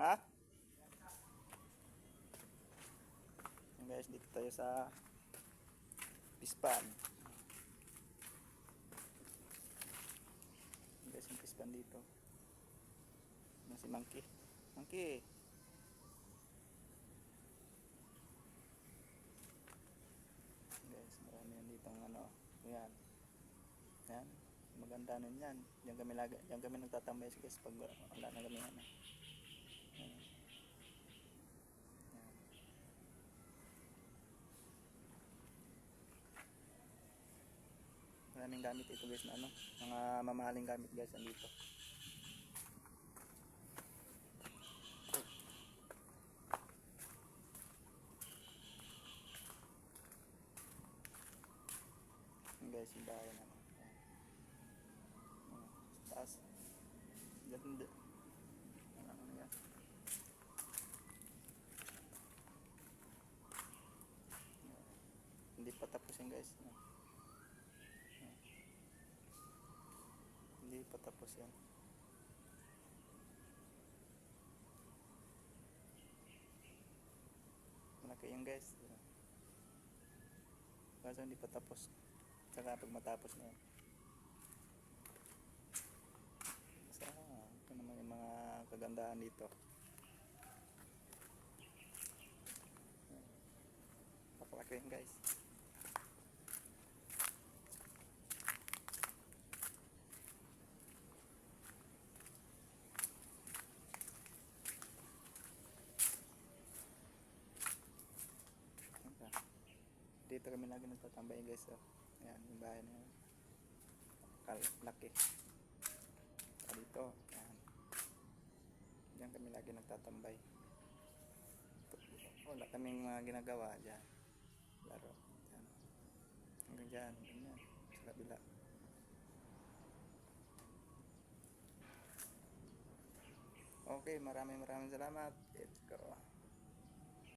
Ha? Guys, dito tayo sa pispan. Guys, yung pispan dito. Yan si Monkey. Monkey! Guys, marami yan dito ano. Yan. Yan. Maganda nun yan. Diyan kami, lagi, diyan kami nagtatambay guys pag wala na kami ano. Maraming gamit ito guys na ano, mga mamahaling gamit guys andito. Guys, yung bahay. Sa Taas. Ganda. Ano. Hindi pa tapos yan guys. Yan. Yan. Hindi pa tapos yan. Malaki yan guys. Kaso hindi pa tapos. Saka pag matapos na yan. Basta, ito naman yung mga kagandahan dito. Yan. Papalaki yan guys. Yan pa. Dito kami lagi nagtatambay guys. Oh. Ayan, yung bahay na yun. Laki. Saka dito. Ayan. Diyan kami lagi nagtatambay. Wala kaming mga ginagawa dyan. Laro. Ayan. Hanggang dyan. Ganyan. Sa kabila. Okay, maraming maraming salamat. Let's go.